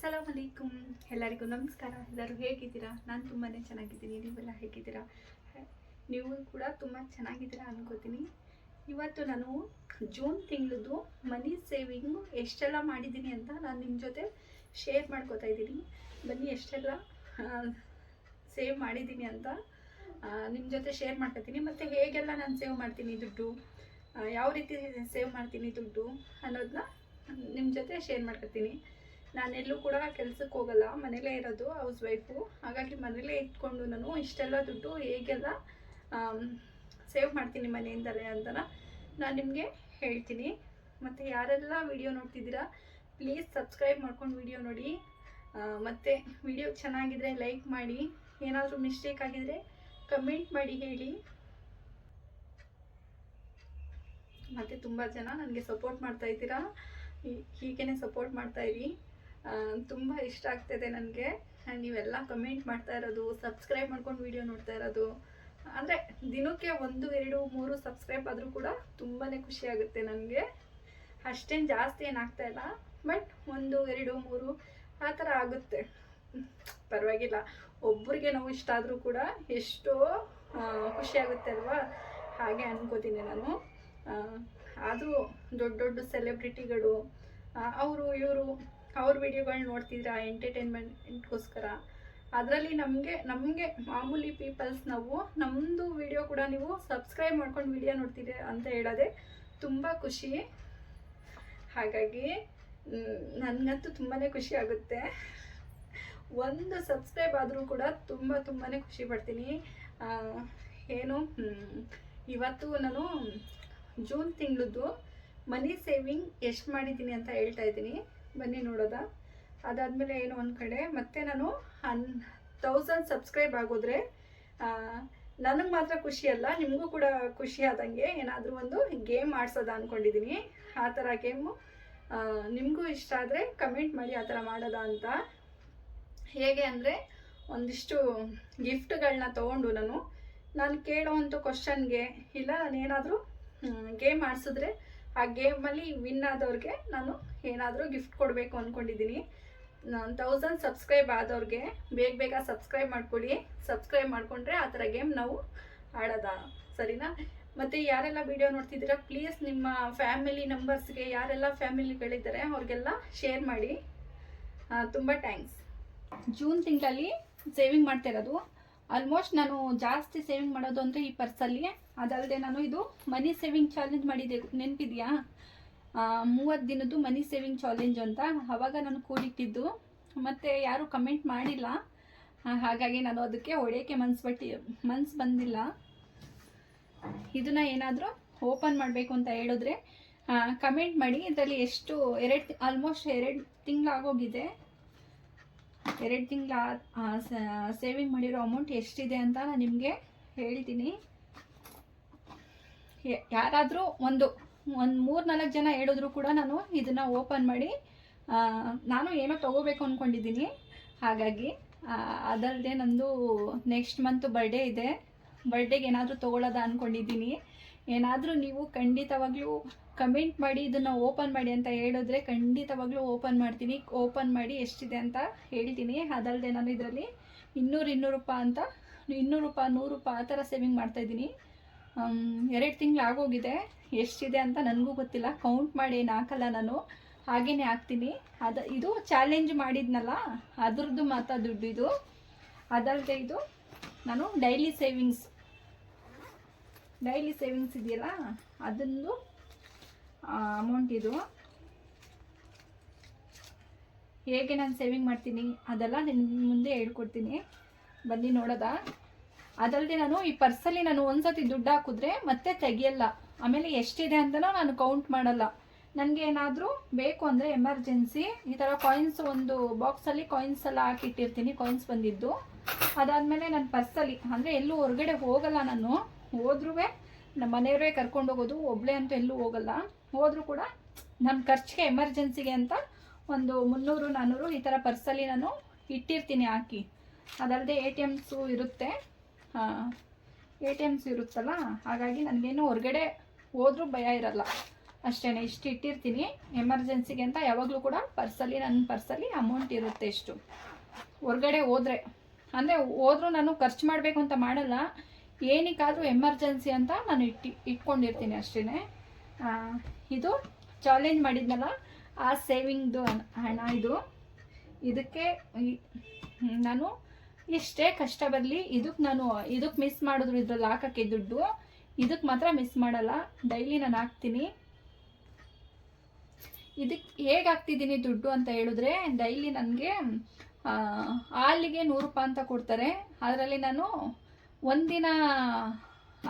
ಸಲಾಮ್ ಅಲೈಕುಮ್ ಎಲ್ಲರಿಗೂ ನಮಸ್ಕಾರ. ಎಲ್ಲರೂ ಹೇಗಿದ್ದೀರಾ? ನಾನು ತುಂಬಾ ಚೆನ್ನಾಗಿದ್ದೀನಿ. ನೀವೆಲ್ಲ ಹೇಗಿದ್ದೀರಾ? ನೀವು ಕೂಡ ತುಂಬ ಚೆನ್ನಾಗಿದ್ದೀರಾ ಅನ್ಕೋತೀನಿ. ಇವತ್ತು ನಾನು ಜೂನ್ ತಿಂಗಳದ್ದು ಮನಿ ಸೇವಿಂಗು ಎಷ್ಟೆಲ್ಲ ಮಾಡಿದ್ದೀನಿ ಅಂತ ನಾನು ನಿಮ್ಮ ಜೊತೆ ಶೇರ್ ಮಾಡ್ಕೋತಾ ಇದ್ದೀನಿ. ಬನ್ನಿ, ಎಷ್ಟೆಲ್ಲ ಸೇವ್ ಮಾಡಿದ್ದೀನಿ ಅಂತ ನಿಮ್ಮ ಜೊತೆ ಶೇರ್ ಮಾಡ್ಕೊತೀನಿ. ಮತ್ತು ಹೇಗೆಲ್ಲ ನಾನು ಸೇವ್ ಮಾಡ್ತೀನಿ ದುಡ್ಡು ಯಾವ ರೀತಿ ಸೇವ್ ಮಾಡ್ತೀನಿ ದುಡ್ಡು ಅನ್ನೋದನ್ನ ನಿಮ್ಮ ಜೊತೆ ಶೇರ್ ಮಾಡ್ಕೊತೀನಿ. ನಾನೆಲ್ಲೂ ಕೂಡ ಕೆಲ್ಸಕ್ಕೆ ಹೋಗಲ್ಲ, ಮನೇಲೇ ಇರೋದು ಹೌಸ್ ವೈಫು ಹಾಗಾಗಿ ಮನೇಲೇ ಇಟ್ಕೊಂಡು ನಾನು ಇಷ್ಟೆಲ್ಲ ದುಡ್ಡು ಹೇಗೆಲ್ಲ ಸೇವ್ ಮಾಡ್ತೀನಿ ಮನೆಯಿಂದಲೇ ಅಂತ ನಾನು ನಿಮಗೆ ಹೇಳ್ತೀನಿ. ಮತ್ತು ಯಾರೆಲ್ಲ ವಿಡಿಯೋ ನೋಡ್ತಿದ್ದೀರಾ ಪ್ಲೀಸ್ ಸಬ್ಸ್ಕ್ರೈಬ್ ಮಾಡ್ಕೊಂಡು ವಿಡಿಯೋ ನೋಡಿ. ಮತ್ತು ವಿಡಿಯೋ ಚೆನ್ನಾಗಿದ್ರೆ ಲೈಕ್ ಮಾಡಿ. ಏನಾದರೂ ಮಿಸ್ಟೇಕ್ ಆಗಿದರೆ ಕಮೆಂಟ್ ಮಾಡಿ ಹೇಳಿ. ಮತ್ತು ತುಂಬ ಜನ ನನಗೆ ಸಪೋರ್ಟ್ ಮಾಡ್ತಾ ಇದ್ದೀರಾ. ಹೀ- ಹೀಗೇನೆ ಸಪೋರ್ಟ್ ಮಾಡ್ತಾ ಇರಿ. ತುಂಬ ಇಷ್ಟ ಆಗ್ತಿದೆ ನನಗೆ. ನೀವೆಲ್ಲ ಕಮೆಂಟ್ ಮಾಡ್ತಾ ಇರೋದು ಸಬ್ಸ್ಕ್ರೈಬ್ ಮಾಡ್ಕೊಂಡು ವಿಡಿಯೋ ನೋಡ್ತಾ ಇರೋದು. ಅಂದರೆ ದಿನಕ್ಕೆ ಒಂದು, ಎರಡು, ಮೂರು ಸಬ್ಸ್ಕ್ರೈಬ್ ಆದರೂ ಕೂಡ ತುಂಬಾ ಖುಷಿ ಆಗುತ್ತೆ ನನಗೆ. ಅಷ್ಟೇನು ಜಾಸ್ತಿ ಏನಾಗ್ತಾ ಇಲ್ಲ. ಬಟ್ ಒಂದು, ಎರಡು, ಮೂರು ಆ ಥರ ಆಗುತ್ತೆ. ಪರವಾಗಿಲ್ಲ. ಒಬ್ರಿಗೆ ನಾವು ಇಷ್ಟ ಆದರೂ ಕೂಡ ಎಷ್ಟೋ ಖುಷಿ ಆಗುತ್ತೆ ಅಲ್ವಾ? ಹಾಗೆ ಅನ್ಕೋತೀನಿ ನಾನು. ಆದರೂ ದೊಡ್ಡ ದೊಡ್ಡ ಸೆಲೆಬ್ರಿಟಿಗಳು ಅವರು, ಇವರು ಅವ್ರ ವಿಡಿಯೋಗಳು ನೋಡ್ತಿದ್ರ ಎಂಟರ್ಟೈನ್ಮೆಂಟ್ಗೋಸ್ಕರ? ಅದರಲ್ಲಿ ನಮಗೆ ನಮಗೆ ಮಾಮೂಲಿ ಪೀಪಲ್ಸ್ ನಾವು ನಮ್ಮದು ವಿಡಿಯೋ ಕೂಡ ನೀವು ಸಬ್ಸ್ಕ್ರೈಬ್ ಮಾಡ್ಕೊಂಡು ವಿಡಿಯೋ ನೋಡ್ತೀರಿ ಅಂತ ಹೇಳೋದೆ ತುಂಬ ಖುಷಿ. ಹಾಗಾಗಿ ನನಗಂತೂ ತುಂಬಾ ಖುಷಿ ಆಗುತ್ತೆ. ಒಂದು ಸಬ್ಸ್ಕ್ರೈಬ್ ಆದರೂ ಕೂಡ ತುಂಬ ತುಂಬಾ ಖುಷಿ ಪಡ್ತೀನಿ. ಏನು ಇವತ್ತು ನಾನು ಜೂನ್ ತಿಂಗಳದ್ದು ಮನಿ ಸೇವಿಂಗ್ ಎಷ್ಟು ಮಾಡಿದ್ದೀನಿ ಅಂತ ಹೇಳ್ತಾ ಇದ್ದೀನಿ. ಬನ್ನಿ ನೋಡೋದ? ಅದಾದಮೇಲೆ ಏನು ಒಂದು ಕಡೆ, ಮತ್ತೆ ನಾನು ಹನ್ ತೌಸಂಡ್ ಸಬ್ಸ್ಕ್ರೈಬ್ ಆಗೋದ್ರೆ ನನಗೆ ಮಾತ್ರ ಖುಷಿ ಅಲ್ಲ, ನಿಮಗೂ ಕೂಡ ಖುಷಿ ಆದಂಗೆ ಏನಾದರೂ ಒಂದು ಗೇಮ್ ಆಡ್ಸೋದ ಅಂದ್ಕೊಂಡಿದ್ದೀನಿ ಆ ಥರ ಗೇಮು ನಿಮಗೂ ಇಷ್ಟ ಆದರೆ ಕಮೆಂಟ್ ಮಾಡಿ ಆ ಥರ ಮಾಡೋದ ಅಂತ. ಹೇಗೆ ಅಂದರೆ, ಒಂದಿಷ್ಟು ಗಿಫ್ಟ್ಗಳನ್ನ ತೊಗೊಂಡು ನಾನು ನಾನು ಕೇಳೋವಂಥ ಕ್ವಶನ್ಗೆ ಇಲ್ಲ ನಾನು ಏನಾದರೂ ಗೇಮ್ ಆಡಿಸಿದ್ರೆ ಆ ಗೇಮಲ್ಲಿ ವಿನ್ ಆದವ್ರಿಗೆ ನಾನು ಏನಾದರೂ ಗಿಫ್ಟ್ ಕೊಡಬೇಕು ಅಂದ್ಕೊಂಡಿದ್ದೀನಿ ನಾನು ತೌಸಂಡ್ ಸಬ್ಸ್ಕ್ರೈಬ್ ಆದವ್ರಿಗೆ ಬೇಗ ಬೇಗ ಸಬ್ಸ್ಕ್ರೈಬ್ ಮಾಡ್ಕೊಳ್ಳಿ. ಸಬ್ಸ್ಕ್ರೈಬ್ ಮಾಡಿಕೊಂಡ್ರೆ ಆ ಥರ ಗೇಮ್ ನಾವು ಆಡೋದ. ಸರಿನಾ? ಮತ್ತು ಯಾರೆಲ್ಲ ವಿಡಿಯೋ ನೋಡ್ತಿದ್ದೀರಾ ಪ್ಲೀಸ್ ನಿಮ್ಮ ಫ್ಯಾಮಿಲಿ ನಂಬರ್ಸ್ಗೆ ಯಾರೆಲ್ಲ ಫ್ಯಾಮಿಲಿಗಳಿದ್ದಾರೆ ಅವ್ರಿಗೆಲ್ಲ ಶೇರ್ ಮಾಡಿ. ತುಂಬ ಥ್ಯಾಂಕ್ಸ್ ಜೂನ್ ತಿಂಗಳಲ್ಲಿ ಸೇವಿಂಗ್ ಮಾಡ್ತಾ ಇರೋದು. ಆಲ್ಮೋಸ್ಟ್ ನಾನು ಜಾಸ್ತಿ ಸೇವಿಂಗ್ ಮಾಡೋದು ಅಂದರೆ ಈ ಪರ್ಸಲ್ಲಿ ಅದಲ್ಲದೆ ನಾನು ಇದು ಮನಿ ಸೇವಿಂಗ್ ಚಾಲೆಂಜ್ ಮಾಡಿದ್ದೆ ನೆನಪಿದೆಯಾ? ಮೂವತ್ತು ದಿನದ್ದು ಮನಿ ಸೇವಿಂಗ್ ಚಾಲೆಂಜ್ ಅಂತ. ಆವಾಗ ನಾನು ಕೂಡಿಟ್ಟಿದ್ದು. ಮತ್ತು ಯಾರೂ ಕಮೆಂಟ್ ಮಾಡಿಲ್ಲ. ಹಾಗಾಗಿ ನಾನು ಅದಕ್ಕೆ ಹೊಡೆಯೋಕ್ಕೆ ಮನ್ಸು ಬಟ್ಟಿ, ಮನ್ಸು ಬಂದಿಲ್ಲ. ಇದನ್ನ ಏನಾದರೂ ಓಪನ್ ಮಾಡಬೇಕು ಅಂತ ಹೇಳಿದ್ರೆ ಕಮೆಂಟ್ ಮಾಡಿ. ಇದರಲ್ಲಿ ಎಷ್ಟು, ಎರಡು ಆಲ್ಮೋಸ್ಟ್ ಎರಡು ತಿಂಗಳಾಗೋಗಿದೆ. ಎರಡು ತಿಂಗಳ ಸೇವಿಂಗ್ ಮಾಡಿರೋ ಅಮೌಂಟ್ ಎಷ್ಟಿದೆ ಅಂತ ನಾನು ನಿಮಗೆ ಹೇಳ್ತೀನಿ. ಯಾರಾದರೂ ಒಂದು ಒಂದು ಮೂರು ನಾಲ್ಕು ಜನ ಹೇಳಿದ್ರು ಕೂಡ ನಾನು ಇದನ್ನು ಓಪನ್ ಮಾಡಿ ನಾನು ಏನೋ ತೊಗೋಬೇಕು ಅಂದ್ಕೊಂಡಿದ್ದೀನಿ ಹಾಗಾಗಿ ಅದಲ್ಲದೆ ನಂದು ನೆಕ್ಸ್ಟ್ ಮಂತ್ ಬರ್ಡೇ ಇದೆ. ಬರ್ಡೇಗೆ ಏನಾದರೂ ತೊಗೊಳ್ಳೋದ ಅಂದ್ಕೊಂಡಿದ್ದೀನಿ ಏನಾದರೂ ನೀವು ಖಂಡಿತವಾಗ್ಲೂ ಕಮೆಂಟ್ ಮಾಡಿ ಇದನ್ನು ಓಪನ್ ಮಾಡಿ ಅಂತ ಹೇಳಿದ್ರೆ ಖಂಡಿತವಾಗ್ಲೂ ಓಪನ್ ಮಾಡ್ತೀನಿ. ಓಪನ್ ಮಾಡಿ ಎಷ್ಟಿದೆ ಅಂತ ಹೇಳ್ತೀನಿ. ಅದಲ್ಲದೆ ನಾನು ಇದರಲ್ಲಿ ಇನ್ನೂರು ಇನ್ನೂರು ರೂಪಾಯಿ ಅಂತ, ಇನ್ನೂರು ರೂಪಾಯಿ, ನೂರು ರೂಪಾಯಿ ಆ ಥರ ಸೇವಿಂಗ್ ಮಾಡ್ತಾಯಿದ್ದೀನಿ ಎರಡು ತಿಂಗಳು ಆಗೋಗಿದೆ. ಎಷ್ಟಿದೆ ಅಂತ ನನಗೂ ಗೊತ್ತಿಲ್ಲ. ಕೌಂಟ್ ಮಾಡಿ ಏನು ಹಾಕಲ್ಲ ನಾನು. ಹಾಗೇ ಹಾಕ್ತೀನಿ. ಅದು, ಇದು ಚಾಲೆಂಜ್ ಮಾಡಿದ್ನಲ್ಲ, ಅದ್ರದ್ದು ಮಾತ್ರ ದುಡ್ಡು ಇದು. ಅದಲ್ಲದೆ ಇದು ನಾನು ಡೈಲಿ ಸೇವಿಂಗ್ಸ್ ಡೈಲಿ ಸೇವಿಂಗ್ಸ್ ಇದೆಯಲ್ಲ ಅದೊಂದು ಅಮೌಂಟ್ ಇದು. ಹೇಗೆ ನಾನು ಸೇವಿಂಗ್ ಮಾಡ್ತೀನಿ, ಅದೆಲ್ಲ ನಿನ್ನ ಮುಂದೆ ಹೇಳ್ಕೊಡ್ತೀನಿ. ಬನ್ನಿ ನೋಡೋದ? ಅದಲ್ಲದೆ ನಾನು ಈ ಪರ್ಸಲ್ಲಿ ನಾನು ಒಂದ್ಸತಿ ದುಡ್ಡು ಹಾಕಿದ್ರೆ ಮತ್ತೆ ತೆಗಿಯಲ್ಲ. ಆಮೇಲೆ ಎಷ್ಟಿದೆ ಅಂತಲೂ ನಾನು ಕೌಂಟ್ ಮಾಡಲ್ಲ. ನನಗೆ ಏನಾದರೂ ಬೇಕು ಅಂದರೆ ಎಮರ್ಜೆನ್ಸಿ ಈ ಥರ ಕಾಯಿನ್ಸ್ ಒಂದು ಬಾಕ್ಸಲ್ಲಿ ಕಾಯಿನ್ಸ್ ಎಲ್ಲ ಹಾಕಿಟ್ಟಿರ್ತೀನಿ ಕಾಯಿನ್ಸ್ ಬಂದಿದ್ದು. ಅದಾದಮೇಲೆ ನನ್ನ ಪರ್ಸಲ್ಲಿ ಅಂದರೆ ಎಲ್ಲೂ ಹೊರಗಡೆ ಹೋಗಲ್ಲ ನಾನು. ಹೋದ್ರೂ ನಮ್ಮ ಮನೆಯವರೇ ಕರ್ಕೊಂಡು ಹೋಗೋದು ಒಬ್ಬಳೇ ಅಂತೂ ಎಲ್ಲೂ ಹೋಗಲ್ಲ. ಹೋದರೂ ಕೂಡ ನನ್ನ ಖರ್ಚಿಗೆ ಎಮರ್ಜೆನ್ಸಿಗೆ ಅಂತ ಒಂದು ಮುನ್ನೂರು ನಾನ್ನೂರು ಈ ಥರ ಪರ್ಸಲ್ಲಿ ನಾನು ಇಟ್ಟಿರ್ತೀನಿ ಹಾಕಿ. ಅದಲ್ಲದೆ ಎ ಟಿ ಎಮ್ಸು ಇರುತ್ತೆ. ಎ ಟಿ ಎಮ್ಸ್ ಇರುತ್ತಲ್ಲ, ಹಾಗಾಗಿ ನನಗೇನು ಹೊರಗಡೆ ಹೋದರೂ ಭಯ ಇರಲ್ಲ. ಅಷ್ಟೇ ಇಷ್ಟು ಇಟ್ಟಿರ್ತೀನಿ. ಎಮರ್ಜೆನ್ಸಿಗೆ ಅಂತ ಯಾವಾಗಲೂ ಕೂಡ ಪರ್ಸಲ್ಲಿ ನನ್ನ ಪರ್ಸಲ್ಲಿ ಅಮೌಂಟ್ ಇರುತ್ತೆ ಇಷ್ಟು. ಹೊರಗಡೆ ಹೋದರೆ, ಅಂದರೆ ಹೋದರೂ ನಾನು ಖರ್ಚು ಮಾಡಬೇಕು ಅಂತ ಮಾಡಲ್ಲ ಏನಕ್ಕಾದರೂ ಎಮರ್ಜೆನ್ಸಿ ಅಂತ ನಾನು ಇಟ್ಟು, ಇಟ್ಕೊಂಡಿರ್ತೀನಿ ಅಷ್ಟೇ ಇದು ಚಾಲೆಂಜ್ ಮಾಡಿದ್ನಲ್ಲ, ಆ ಸೇವಿಂಗ್ದು ಹಣ ಇದು. ಇದಕ್ಕೆ ನಾನು ಎಷ್ಟೇ ಕಷ್ಟ ಬರಲಿ ಇದಕ್ಕೆ ನಾನು ಇದಕ್ಕೆ ಮಿಸ್ ಮಾಡಿದ್ರು ಇದ್ರಲ್ಲಿ ಹಾಕೋಕ್ಕೆ ದುಡ್ಡು ಇದಕ್ಕೆ ಮಾತ್ರ ಮಿಸ್ ಮಾಡಲ್ಲ. ಡೈಲಿ ನಾನು ಹಾಕ್ತೀನಿ. ಇದಕ್ಕೆ ಹೇಗೆ ಹಾಕ್ತಿದ್ದೀನಿ ದುಡ್ಡು ಅಂತ ಹೇಳಿದ್ರೆ ಡೈಲಿ ನನಗೆ ಹಾಲಿಗೆ ನೂರು ರೂಪಾಯಿ ಅಂತ ಕೊಡ್ತಾರೆ. ಅದರಲ್ಲಿ ನಾನು ಒಂದಿನ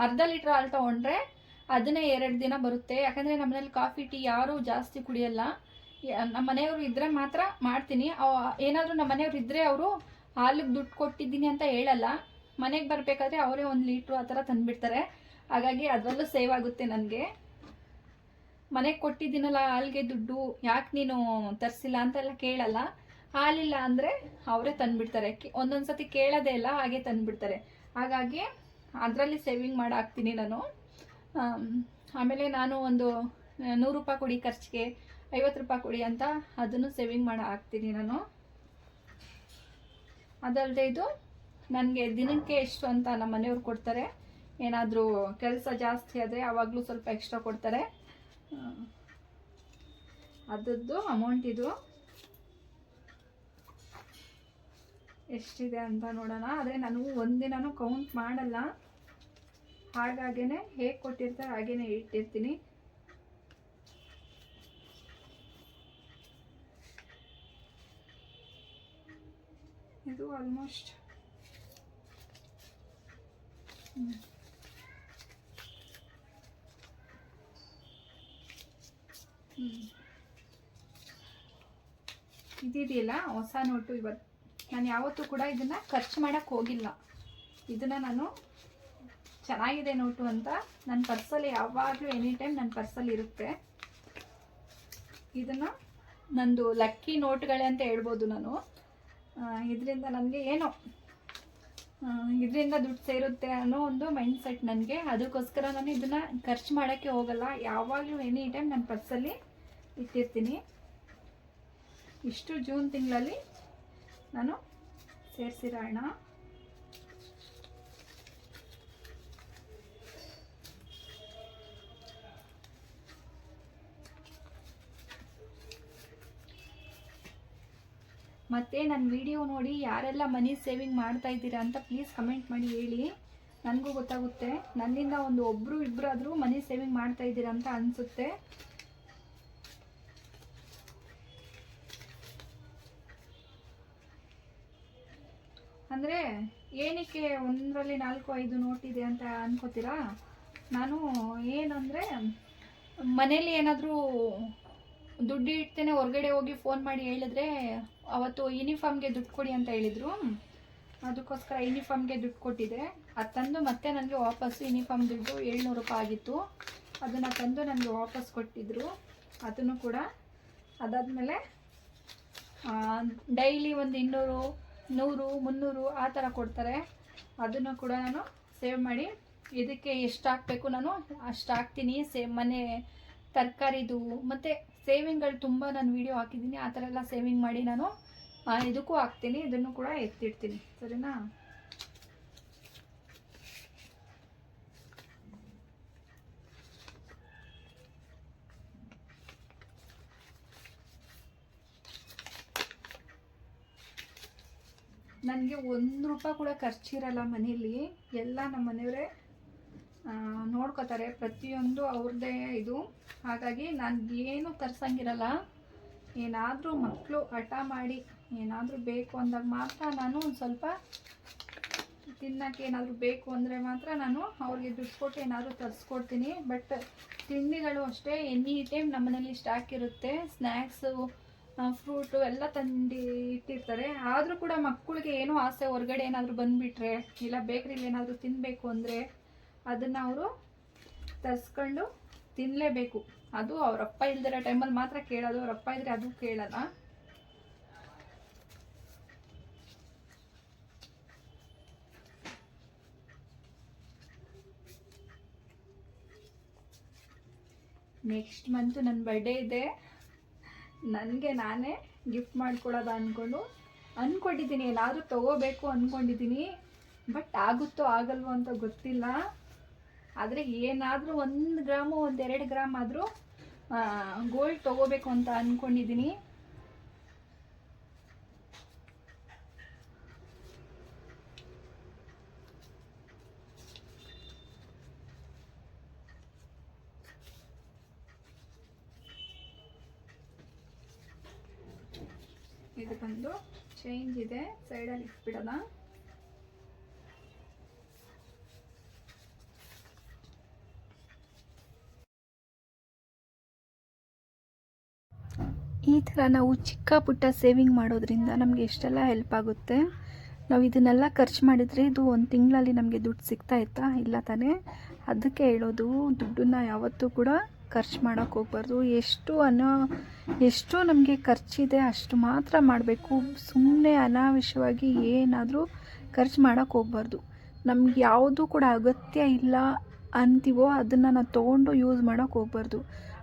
ಅರ್ಧ ಲೀಟ್ರ್ ಹಾಲು ತೊಗೊಂಡ್ರೆ ಅದನ್ನೇ ಎರಡು ದಿನ ಬರುತ್ತೆ. ಯಾಕಂದರೆ ನಮ್ಮನೇಲಿ ಕಾಫಿ, ಟೀ ಯಾರೂ ಜಾಸ್ತಿ ಕುಡಿಯಲ್ಲ. ನಮ್ಮ ಮನೆಯವರು ಇದ್ದರೆ ಮಾತ್ರ ಮಾಡ್ತೀನಿ. ಏನಾದರೂ ನಮ್ಮ ಮನೆಯವ್ರು ಇದ್ದರೆ ಅವರು ಹಾಲಿಗೆ ದುಡ್ಡು ಕೊಟ್ಟಿದ್ದೀನಿ ಅಂತ ಹೇಳಲ್ಲ. ಮನೆಗೆ ಬರಬೇಕಾದ್ರೆ ಅವರೇ ಒಂದು ಲೀಟ್ರು ಆ ಥರ ತಂದುಬಿಡ್ತಾರೆ. ಹಾಗಾಗಿ ಅದರಲ್ಲೂ ಸೇವ್ ಆಗುತ್ತೆ ನನಗೆ. ಮನೆಗೆ ಕೊಟ್ಟಿದ್ದೀನಲ್ಲ ಹಾಲಿಗೆ ದುಡ್ಡು, ಯಾಕೆ ನೀನು ತರಿಸಿಲ್ಲ ಅಂತೆಲ್ಲ ಕೇಳಲ್ಲ. ಹಾಲಿಲ್ಲ ಅಂದರೆ ಅವರೇ ತಂದುಬಿಡ್ತಾರೆ. ಒಂದೊಂದು ಸತಿ ಕೇಳೋದೇ ಇಲ್ಲ, ಹಾಗೆ ತಂದುಬಿಡ್ತಾರೆ. ಹಾಗಾಗಿ ಅದರಲ್ಲಿ ಸೇವಿಂಗ್ ಮಾಡಾಕ್ತೀನಿ ನಾನು. ಆಮೇಲೆ ನಾನು ಒಂದು ನೂರು ರೂಪಾಯಿ ಕೊಡಿ ಖರ್ಚಿಗೆ, ಐವತ್ತು ರೂಪಾಯಿ ಕೊಡಿ ಅಂತ ಅದನ್ನು ಸೇವಿಂಗ್ ಮಾಡಿ ಹಾಕ್ತೀನಿ ನಾನು. ಅದಲ್ಲದೆ ಇದು ನನಗೆ ದಿನಕ್ಕೆ ಎಷ್ಟು ಅಂತ ನಮ್ಮ ಮನೆಯವ್ರು ಕೊಡ್ತಾರೆ. ಏನಾದರೂ ಕೆಲಸ ಜಾಸ್ತಿ ಆದರೆ ಆವಾಗಲೂ ಸ್ವಲ್ಪ ಎಕ್ಸ್ಟ್ರಾ ಕೊಡ್ತಾರೆ. ಅದದ್ದು ಅಮೌಂಟ್ ಇದು. ಎಷ್ಟಿದೆ ಅಂತ ನೋಡೋಣ. ಆದರೆ ನಾನು ಒಂದಿನೂ ಕೌಂಟ್ ಮಾಡಲ್ಲ. ಹಾಗಾಗೇ ಹೇಗೆ ಕೊಟ್ಟಿರ್ತಾರೆ ಹಾಗೇ ಇಟ್ಟಿರ್ತೀನಿ. ಇದು ಆಲ್ಮೋಸ್ಟ್ ಇದೆಯಲ್ಲ ಹೊಸ ನೋಟು ಇವತ್ತು? ನಾನು ಯಾವತ್ತೂ ಕೂಡ ಇದನ್ನು ಖರ್ಚು ಮಾಡೋಕ್ಕೆ ಹೋಗಿಲ್ಲ. ಇದನ್ನು ನಾನು ಚೆನ್ನಾಗಿದೆ ನೋಟು ಅಂತ ನನ್ನ ಪರ್ಸಲ್ಲಿ ಯಾವಾಗಲೂ ಎನಿ ಟೈಮ್ ನನ್ನ ಪರ್ಸಲ್ಲಿ ಇರುತ್ತೆ. ಇದನ್ನು ನಂದು ಲಕ್ಕಿ ನೋಟ್ಗಳೇ ಅಂತ ಹೇಳ್ಬೋದು ನಾನು. ಇದರಿಂದ ನನಗೆ ಏನೋ ಇದರಿಂದ ದುಡ್ಡು ಸೇರುತ್ತೆ ಅನ್ನೋ ಒಂದು ಮೈಂಡ್ ಸೆಟ್ ನನಗೆ. ಅದಕ್ಕೋಸ್ಕರ ನಾನು ಇದನ್ನು ಖರ್ಚು ಮಾಡೋಕ್ಕೆ ಹೋಗಲ್ಲ. ಯಾವಾಗಲೂ ಎನಿ ಟೈಮ್ ನನ್ನ ಪರ್ಸಲ್ಲಿ ಇಟ್ಟಿರ್ತೀನಿ. ಇಷ್ಟು ಜೂನ್ ತಿಂಗಳಲ್ಲಿ ನಾನು ಸೇರಿಸಿರೋ ಹಣ ಮತ್ತು ನನ್ನ ವಿಡಿಯೋ ನೋಡಿ ಯಾರೆಲ್ಲ ಮನಿ ಸೇವಿಂಗ್ ಮಾಡ್ತಾ ಇದ್ದೀರಾ ಅಂತ ಪ್ಲೀಸ್ ಕಮೆಂಟ್ ಮಾಡಿ ಹೇಳಿ. ನನಗೂ ಗೊತ್ತಾಗುತ್ತೆ. ನನ್ನಿಂದ ಒಂದು ಒಬ್ಬರು ಇಬ್ಬರಾದರೂ ಮನಿ ಸೇವಿಂಗ್ ಮಾಡ್ತಾ ಇದ್ದೀರಾ ಅಂತ ಅನಿಸುತ್ತೆ. ಅಂದರೆ ಏನಕ್ಕೆ ಒಂದರಲ್ಲಿ ನಾಲ್ಕು ಐದು ನೋಟ್ ಇದೆ ಅಂತ ಅನ್ಕೋತೀರಾ? ನಾನು ಏನಂದರೆ ಮನೇಲಿ ಏನಾದರೂ ದುಡ್ಡು ಇಡ್ತೇನೆ, ಹೊರಗಡೆ ಹೋಗಿ ಫೋನ್ ಮಾಡಿ ಹೇಳಿದ್ರೆ ಅವತ್ತು ಯೂನಿಫಾರ್ಮ್ಗೆ ದುಡ್ಡು ಕೊಡಿ ಅಂತ ಹೇಳಿದರು. ಅದಕ್ಕೋಸ್ಕರ ಯೂನಿಫಾರ್ಮ್ಗೆ ದುಡ್ಡು ಕೊಟ್ಟಿದ್ದೆ ಅದು ತಂದು ಮತ್ತೆ ನನಗೆ ವಾಪಸ್ಸು ಯೂನಿಫಾರ್ಮ್ ದುಡ್ಡು ಏಳ್ನೂರು ರೂಪಾಯಿ ಆಗಿತ್ತು. ಅದನ್ನು ತಂದು ನನಗೆ ವಾಪಸ್ ಕೊಟ್ಟಿದ್ದರು ಅದನ್ನು ಕೂಡ ಅದಾದಮೇಲೆ ಡೈಲಿ ಒಂದು ಇನ್ನೂರು ನೂರು, ಮುನ್ನೂರು ಆ ಥರ ಕೊಡ್ತಾರೆ. ಅದನ್ನು ಕೂಡ ನಾನು ಸೇವ್ ಮಾಡಿ ಇದಕ್ಕೆ ಎಷ್ಟು ಹಾಕಬೇಕು ನಾನು ಅಷ್ಟು ಹಾಕ್ತೀನಿ. ಸೇ, ಮನೆ ತರಕಾರಿದು ಮತ್ತು ಸೇವಿಂಗ್ಗಳು ತುಂಬ ನಾನು ವೀಡಿಯೋ ಹಾಕಿದ್ದೀನಿ. ಆ ಥರ ಎಲ್ಲ ಸೇವಿಂಗ್ ಮಾಡಿ ನಾನು ಇದಕ್ಕೂ ಹಾಕ್ತೀನಿ. ಇದನ್ನು ಕೂಡ ಎತ್ತಿಡ್ತೀನಿ. ಸರಿನಾ? ನನಗೆ ಒಂದು ರೂಪಾಯಿ ಕೂಡ ಖರ್ಚಿರಲ್ಲ ಮನೇಲಿ ಎಲ್ಲ ನಮ್ಮ ಮನೆಯವರೇ ನೋಡ್ಕೋತಾರೆ. ಪ್ರತಿಯೊಂದು ಅವ್ರದ್ದೇ ಇದು. ಹಾಗಾಗಿ ನಾನು ಏನು ತರ್ಸಂಗಿರಲ್ಲ. ಏನಾದರೂ ಮಕ್ಕಳು ಹಠ ಮಾಡಿ ಏನಾದರೂ ಬೇಕು ಅಂದಾಗ ಮಾತ್ರ ನಾನು ಒಂದು ಸ್ವಲ್ಪ ತಿನ್ನೋಕ್ಕೆ ಏನಾದರೂ ಬೇಕು ಅಂದರೆ ಮಾತ್ರ ನಾನು ಅವ್ರಿಗೆ ದುಡ್ಡು ಕೊಟ್ಟು ಏನಾದರೂ ತರಿಸ್ಕೊಡ್ತೀನಿ. ಬಟ್ ತಿಂಡಿಗಳು ಅಷ್ಟೇ, ಎನಿ ಟೈಮ್ ನಮ್ಮನೇಲಿ ಸ್ಟಾಕ್ ಇರುತ್ತೆ. ಸ್ನ್ಯಾಕ್ಸು ಫ್ರೂಟು ಎಲ್ಲ ತಂದು ಇಟ್ಟಿರ್ತಾರೆ. ಆದರೂ ಕೂಡ ಮಕ್ಕಳಿಗೆ ಏನೋ ಆಸೆ ಹೊರಗಡೆ ಏನಾದರೂ ಬಂದುಬಿಟ್ರೆ, ಇಲ್ಲ ಬೇಕ್ರಿಲಿ ಏನಾದರೂ ತಿನ್ನಬೇಕು ಅಂದರೆ ಅದನ್ನು ಅವರು ತರಿಸ್ಕೊಂಡು ತಿನ್ನಲೇಬೇಕು ಅದು ಅವರಪ್ಪ ಇಲ್ದಿರೋ ಟೈಮಲ್ಲಿ ಮಾತ್ರ ಕೇಳೋದು ಅವರಪ್ಪ ಇದ್ರೆ ಅದು ಕೇಳಲ್ಲ. ನೆಕ್ಸ್ಟ್ ಮಂತು ನನ್ನ ಬರ್ಡೇ ಇದೆ. ನನಗೆ ನಾನೇ ಗಿಫ್ಟ್ ಮಾಡ್ಕೊಡೋದ ಅಂದ್ಕೊಂಡು ಅಂದ್ಕೊಂಡಿದ್ದೀನಿ ಏನಾದರೂ ತೊಗೋಬೇಕು ಅಂದ್ಕೊಂಡಿದ್ದೀನಿ ಬಟ್ ಆಗುತ್ತೋ ಆಗಲ್ವೋ ಅಂತ ಗೊತ್ತಿಲ್ಲ. ಆದರೆ ಏನಾದರೂ ಒಂದು ಗ್ರಾಮು, ಒಂದೆರಡು ಗ್ರಾಮ್ ಆದರೂ ಗೋಲ್ಡ್ ತೊಗೋಬೇಕು ಅಂತ ಅಂದ್ಕೊಂಡಿದ್ದೀನಿ ಬಂದು ಚೇಂಜ್ ಇದೆ. ಸೈಡಲ್ಲಿ ಇಟ್ಬಿಡೋಣ. ಈ ಥರ ನಾವು ಚಿಕ್ಕ ಪುಟ್ಟ ಸೇವಿಂಗ್ ಮಾಡೋದ್ರಿಂದ ನಮಗೆ ಎಷ್ಟೆಲ್ಲ ಹೆಲ್ಪ್ ಆಗುತ್ತೆ? ನಾವು ಇದನ್ನೆಲ್ಲ ಖರ್ಚು ಮಾಡಿದರೆ ಇದು ಒಂದು ತಿಂಗಳಲ್ಲಿ ನಮಗೆ ದುಡ್ಡು ಸಿಗ್ತಾ ಇತ್ತಾ? ಇಲ್ಲ ತಾನೇ? ಅದಕ್ಕೆ ಹೇಳೋದು ದುಡ್ಡನ್ನ ಯಾವತ್ತೂ ಕೂಡ ಖರ್ಚು ಮಾಡೋಕ್ಕೆ ಹೋಗ್ಬಾರ್ದು. ಎಷ್ಟು ಅನ್ನೋ ಎಷ್ಟು ನಮಗೆ ಖರ್ಚಿದೆ, ಅಷ್ಟು ಮಾತ್ರ ಮಾಡಬೇಕು. ಸುಮ್ಮನೆ ಅನಾವಶ್ಯವಾಗಿ ಏನಾದರೂ ಖರ್ಚು ಮಾಡೋಕ್ಕೆ ಹೋಗ್ಬಾರ್ದು. ನಮ್ಗೆ ಯಾವುದು ಕೂಡ ಅಗತ್ಯ ಇಲ್ಲ ಅಂತೀವೋ ಅದನ್ನು ನಾವು ತೊಗೊಂಡು ಯೂಸ್ ಮಾಡೋಕ್ಕೆ ಹೋಗ್ಬಾರ್ದು.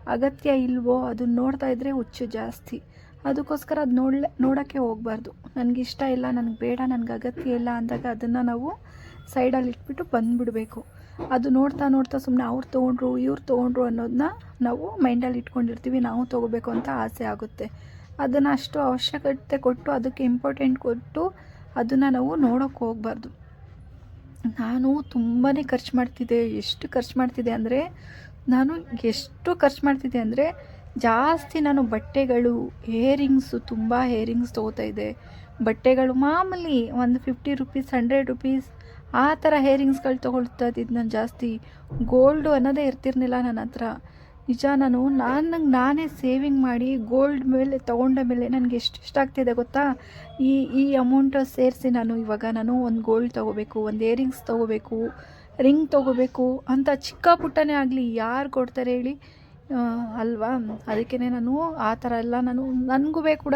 ಅಗತ್ಯ ಇಲ್ವೋ ಅದನ್ನ ನೋಡ್ತಾ ಇದ್ದರೆ ಹುಚ್ಚು ಜಾಸ್ತಿ. ಅದಕ್ಕೋಸ್ಕರ ಅದು ನೋಡ್ಲೆ, ನೋಡೋಕ್ಕೆ ಹೋಗಬಾರ್ದು. ನನಗೆ ಇಷ್ಟ ಇಲ್ಲ, ನನಗೆ ಬೇಡ, ನನಗೆ ಅಗತ್ಯ ಇಲ್ಲ ಅಂದಾಗ ಅದನ್ನು ನಾವು ಸೈಡಲ್ಲಿ ಇಟ್ಬಿಟ್ಟು ಬಂದುಬಿಡಬೇಕು. ಅದು ನೋಡ್ತಾ ನೋಡ್ತಾ ಸುಮ್ಮನೆ ಅವ್ರು ತೊಗೊಂಡ್ರು, ಇವ್ರು ತೊಗೊಂಡ್ರು ಅನ್ನೋದನ್ನ ನಾವು ಮೈಂಡಲ್ಲಿ ಇಟ್ಕೊಂಡಿರ್ತೀವಿ, ನಾವು ತೊಗೋಬೇಕು ಅಂತ ಆಸೆ ಆಗುತ್ತೆ. ಅದನ್ನು ಅಷ್ಟು ಅವಶ್ಯಕತೆ ಕೊಟ್ಟು ಅದಕ್ಕೆ ಇಂಪಾರ್ಟೆಂಟ್ ಕೊಟ್ಟು ಅದನ್ನು ನಾವು ನೋಡೋಕ್ಕೆ ಹೋಗಬಾರ್ದು. ನಾನು ತುಂಬಾ ಖರ್ಚು ಮಾಡ್ತಿದ್ದೆ. ಎಷ್ಟು ಖರ್ಚು ಮಾಡ್ತಿದ್ದೆ ಅಂದರೆ, ನಾನು ಎಷ್ಟು ಖರ್ಚು ಮಾಡ್ತಿದ್ದೆ ಅಂದರೆ, ಜಾಸ್ತಿ ನಾನು ಬಟ್ಟೆಗಳು, ಹೇರಿಂಗ್ಸು, ತುಂಬ ಹೇರಿಂಗ್ಸ್ ತೊಗೋತಾ ಇದ್ದೆ. ಬಟ್ಟೆಗಳು ಮಾಮೂಲಿ ಒಂದು ಫಿಫ್ಟಿ ರುಪೀಸ್ ಹಂಡ್ರೆಡ್ ರುಪೀಸ್ ಆ ಥರ ಹೇರಿಂಗ್ಸ್ಗಳು ತೊಗೊಳ್ತಾ ಇದ್ದಿದ್ದು ನಾನು ಜಾಸ್ತಿ. ಗೋಲ್ಡು ಅನ್ನೋದೇ ಇರ್ತಿರ್ಲಿಲ್ಲ ನನ್ನ ಹತ್ರ. ನಿಜ ನಾನು ನಾನು ನಾನೇ ಸೇವಿಂಗ್ ಮಾಡಿ ಗೋಲ್ಡ್ ಮೇಲೆ ತೊಗೊಂಡ ಮೇಲೆ ನನಗೆ ಎಷ್ಟು ಇಷ್ಟ ಆಗ್ತಿದೆ ಗೊತ್ತಾ? ಈ ಈ ಅಮೌಂಟ್ ಸೇರಿಸಿ ನಾನು ಇವಾಗ ನಾನು ಒಂದು ಗೋಲ್ಡ್ ತೊಗೋಬೇಕು, ಒಂದು ಇಯರಿಂಗ್ಸ್ ತೊಗೋಬೇಕು, ರಿಂಗ್ ತೊಗೋಬೇಕು ಅಂತ ಚಿಕ್ಕ ಪುಟ್ಟನೇ ಆಗಲಿ ಯಾರು ಕೊಡ್ತಾರೆ ಹೇಳಿ. ಅಲ್ವಾ? ಅದಕ್ಕೇ ನಾನು ಆ ಥರ ಎಲ್ಲ ನಾನು ನನಗೂ ಕೂಡ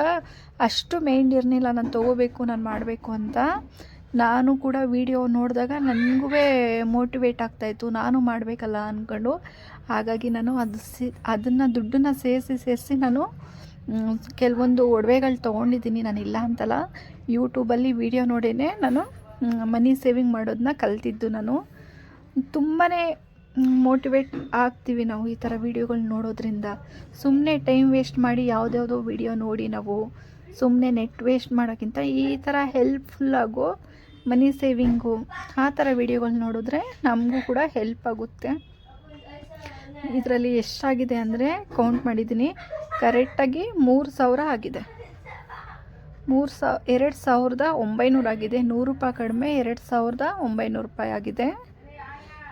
ಅಷ್ಟು ಮೈಂಡ್ ಇರಲಿಲ್ಲ ನಾನು ತೊಗೋಬೇಕು, ನಾನು ಮಾಡಬೇಕು ಅಂತ. ನಾನು ಕೂಡ ವಿಡಿಯೋ ನೋಡಿದಾಗ ನನಗೂ ಮೋಟಿವೇಟ್ ಆಗ್ತಾಯಿತ್ತು. ನಾನು ಮಾಡಬೇಕಲ್ಲ ಅಂದ್ಕೊಂಡು ಹಾಗಾಗಿ ನಾನು ಅದು ಸಿ, ಅದನ್ನು ದುಡ್ಡನ್ನು ಸೇರಿಸಿ ಸೇರಿಸಿ ನಾನು ಕೆಲವೊಂದು ಒಡವೆಗಳು ತೊಗೊಂಡಿದ್ದೀನಿ. ನಾನು ಇಲ್ಲ ಅಂತಲ್ಲ. ಯೂಟ್ಯೂಬಲ್ಲಿ ವಿಡಿಯೋ ನೋಡೇ ನಾನು ಮನಿ ಸೇವಿಂಗ್ ಮಾಡೋದನ್ನ ಕಲ್ತಿದ್ದು ನಾನು. ತುಂಬಾ ಮೋಟಿವೇಟ್ ಆಗ್ತೀವಿ ನಾವು ಈ ಥರ ವೀಡಿಯೋಗಳು ನೋಡೋದ್ರಿಂದ. ಸುಮ್ಮನೆ ಟೈಮ್ ವೇಸ್ಟ್ ಮಾಡಿ ಯಾವುದ್ಯಾವುದೋ ವಿಡಿಯೋ ನೋಡಿ ನಾವು. ಸುಮ್ಮನೆ ನೆಟ್ ವೇಸ್ಟ್ ಮಾಡೋಕ್ಕಿಂತ ಈ ಥರ ಹೆಲ್ಪ್ಫುಲ್ಲಾಗೋ ಮನಿ ಸೇವಿಂಗು ಆ ಥರ ವಿಡಿಯೋಗಳು ನೋಡಿದ್ರೆ ನಮಗೂ ಕೂಡ ಹೆಲ್ಪ್ ಆಗುತ್ತೆ. ಇದರಲ್ಲಿ ಎಷ್ಟಾಗಿದೆ ಅಂದರೆ ಕೌಂಟ್ ಮಾಡಿದ್ದೀನಿ. ಕರೆಕ್ಟಾಗಿ ಮೂರು ಸಾವಿರ ಆಗಿದೆ. ಮೂರು ಸಾವ್ ಎರಡು ಸಾವಿರದ ಒಂಬೈನೂರು ಆಗಿದೆ. ನೂರು ರೂಪಾಯಿ ಕಡಿಮೆ, ಎರಡು ಸಾವಿರದ ಒಂಬೈನೂರು ರೂಪಾಯಿ ಆಗಿದೆ.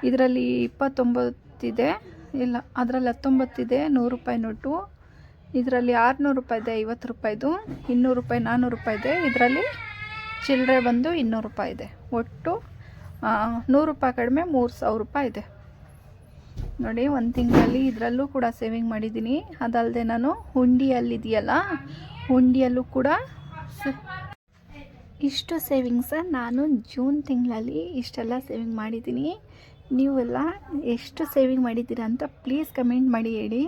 ಇದರಲ್ಲಿ ಇಪ್ಪತ್ತೊಂಬತ್ತಿದೆ ಇಲ್ಲ, ಅದರಲ್ಲಿ ಹತ್ತೊಂಬತ್ತಿದೆ ನೂರು ರೂಪಾಯಿ ನೋಟು. ಇದರಲ್ಲಿ ಆರುನೂರು ರೂಪಾಯಿ ಇದೆ, ಐವತ್ತು ರೂಪಾಯಿದು. ಇನ್ನೂರು ರೂಪಾಯಿ ನಾನ್ನೂರು ರೂಪಾಯಿ ಇದೆ. ಇದರಲ್ಲಿ ಚಿಲ್ಲರೆ ಬಂದು ಇನ್ನೂರು ರೂಪಾಯಿ ಇದೆ. ಒಟ್ಟು ನೂರು ರೂಪಾಯಿ ಕಡಿಮೆ, ಮೂರು ಸಾವಿರ ರೂಪಾಯಿ ಇದೆ. ನೋಡಿ, ಒಂದು ತಿಂಗಳಲ್ಲಿ ಇದರಲ್ಲೂ ಕೂಡ ಸೇವಿಂಗ್ ಮಾಡಿದ್ದೀನಿ ಅದಲ್ಲದೆ ನಾನು ಹುಂಡಿಯಲ್ಲಿದೆಯಲ್ಲ, ಹುಂಡಿಯಲ್ಲೂ ಕೂಡ ಇಷ್ಟು ಸೇವಿಂಗ್ಸ ನಾನು ಜೂನ್ ತಿಂಗಳಲ್ಲಿ ಇಷ್ಟೆಲ್ಲ ಸೇವಿಂಗ್ ಮಾಡಿದ್ದೀನಿ ನೀವೆಲ್ಲ ಎಷ್ಟು ಸೇವಿಂಗ್ ಮಾಡಿದ್ದೀರಾ ಅಂತ ಪ್ಲೀಸ್ ಕಮೆಂಟ್ ಮಾಡಿ ಹೇಳಿ.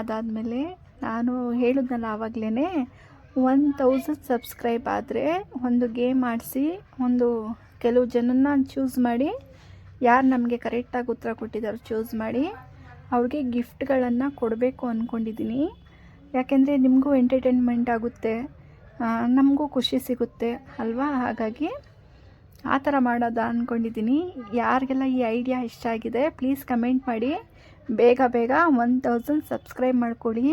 ಅದಾದಮೇಲೆ ನಾನು ಹೇಳಿದ್ನಲ್ಲ ಆವಾಗಲೇ ಒನ್ ತೌಸಂಡ್ ಸಬ್ಸ್ಕ್ರೈಬ್ ಆದರೆ ಒಂದು ಗೇಮ್ ಆಡಿಸಿ, ಒಂದು ಕೆಲವು ಜನನ್ನ ಚೂಸ್ ಮಾಡಿ, ಯಾರು ನಮಗೆ ಕರೆಕ್ಟಾಗಿ ಉತ್ತರ ಕೊಟ್ಟಿದ್ದಾರೋ ಚೂಸ್ ಮಾಡಿ, ಅವ್ರಿಗೆ ಗಿಫ್ಟ್ಗಳನ್ನು ಕೊಡಬೇಕು ಅಂದ್ಕೊಂಡಿದ್ದೀನಿ ಯಾಕೆಂದರೆ ನಿಮಗೂ ಎಂಟರ್ಟೈನ್ಮೆಂಟ್ ಆಗುತ್ತೆ ನಮಗೂ ಖುಷಿ ಸಿಗುತ್ತೆ ಅಲ್ವಾ? ಹಾಗಾಗಿ ಆ ಥರ ಮಾಡೋದ ಅಂದ್ಕೊಂಡಿದ್ದೀನಿ ಯಾರಿಗೆಲ್ಲ ಈ ಐಡಿಯಾ ಇಷ್ಟ ಆಗಿದೆ ಪ್ಲೀಸ್ ಕಮೆಂಟ್ ಮಾಡಿ. ಬೇಗ ಬೇಗ ಒನ್ ತೌಸಂಡ್ ಸಬ್ಸ್ಕ್ರೈಬ್ ಮಾಡ್ಕೊಳ್ಳಿ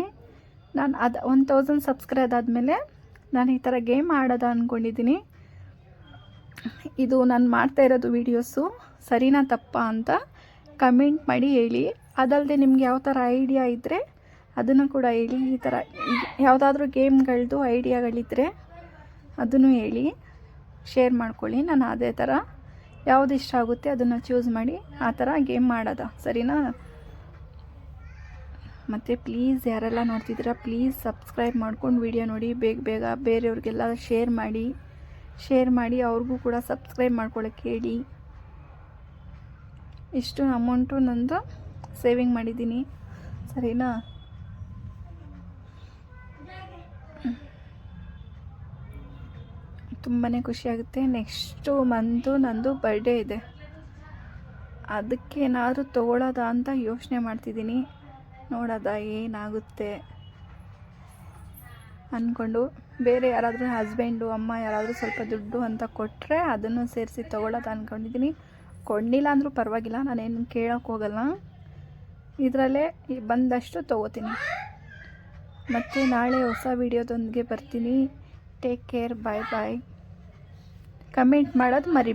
ನಾನು ಅದು ಒನ್ ತೌಸಂಡ್ ಸಬ್ಸ್ಕ್ರೈಬ್ ಆದಮೇಲೆ ನಾನು ಈ ಥರ ಗೇಮ್ ಆಡೋದು ಅಂದ್ಕೊಂಡಿದ್ದೀನಿ ಇದು ನಾನು ಮಾಡ್ತಾ ಇರೋದು ವೀಡಿಯೋಸು ಸರಿನಾ ತಪ್ಪಾ ಅಂತ ಕಮೆಂಟ್ ಮಾಡಿ ಹೇಳಿ. ಅದಲ್ಲದೆ ನಿಮ್ಗೆ ಯಾವ ಥರ ಐಡಿಯಾ ಇದ್ದರೆ ಅದನ್ನು ಕೂಡ ಹೇಳಿ. ಈ ಥರ ಯಾವುದಾದ್ರೂ ಗೇಮ್ಗಳದ್ದು ಐಡಿಯಾಗಳಿದ್ದರೆ ಅದನ್ನು ಹೇಳಿ. ಶೇರ್ ಮಾಡ್ಕೊಳ್ಳಿ. ನಾನು ಅದೇ ಥರ ಯಾವುದು ಇಷ್ಟ ಆಗುತ್ತೆ ಅದನ್ನು ಚೂಸ್ ಮಾಡಿ ಆ ಥರ ಗೇಮ್ ಮಾಡೋದ ಸರಿನಾ? ಮತ್ತು ಪ್ಲೀಸ್ ಯಾರೆಲ್ಲ ನೋಡ್ತಿದ್ದೀರಾ ಪ್ಲೀಸ್ ಸಬ್ಸ್ಕ್ರೈಬ್ ಮಾಡ್ಕೊಂಡು ವಿಡಿಯೋ ನೋಡಿ. ಬೇಗ ಬೇಗ ಬೇರೆಯವ್ರಿಗೆಲ್ಲ ಶೇರ್ ಮಾಡಿ. ಶೇರ್ ಮಾಡಿ, ಅವ್ರಿಗೂ ಕೂಡ ಸಬ್ಸ್ಕ್ರೈಬ್ ಮಾಡ್ಕೊಳ್ಳೋಕೆ ಹೇಳಿ. ಇಷ್ಟು ಅಮೌಂಟು ನಂದು ಸೇವಿಂಗ್ ಮಾಡಿದ್ದೀನಿ. ಸರಿನಾ? ತುಂಬಾ ಖುಷಿಯಾಗುತ್ತೆ ನೆಕ್ಸ್ಟು ಮಂತು ನಂದು ಬರ್ಡೇ ಇದೆ. ಅದಕ್ಕೆ ಏನಾದರೂ ತೊಗೊಳೋದಾ ಅಂತ ಯೋಚನೆ ಮಾಡ್ತಿದ್ದೀನಿ. ನೋಡೋದಾ, ಏನಾಗುತ್ತೆ? ಅಂದ್ಕೊಂಡು ಬೇರೆ ಯಾರಾದರೂ ಹಸ್ಬೆಂಡು ಅಮ್ಮ ಯಾರಾದರೂ ಸ್ವಲ್ಪ ದುಡ್ಡು ಅಂತ ಕೊಟ್ಟರೆ ಅದನ್ನು ಸೇರಿಸಿ ತೊಗೊಳೋದು ಅಂದ್ಕೊಂಡಿದ್ದೀನಿ ಕೊಂಡಿಲ್ಲ ಅಂದರೂ ಪರವಾಗಿಲ್ಲ, ನಾನೇನು ಕೇಳೋಕ್ಕೆ ಹೋಗಲ್ಲ. ಇದರಲ್ಲೇ ಬಂದಷ್ಟು ತೊಗೋತೀನಿ. ಮತ್ತು ನಾಳೆ ಹೊಸ ವೀಡಿಯೋದೊಂದಿಗೆ ಬರ್ತೀನಿ. Take care bye bye comment ಮಾಡೋದು ಮರಿ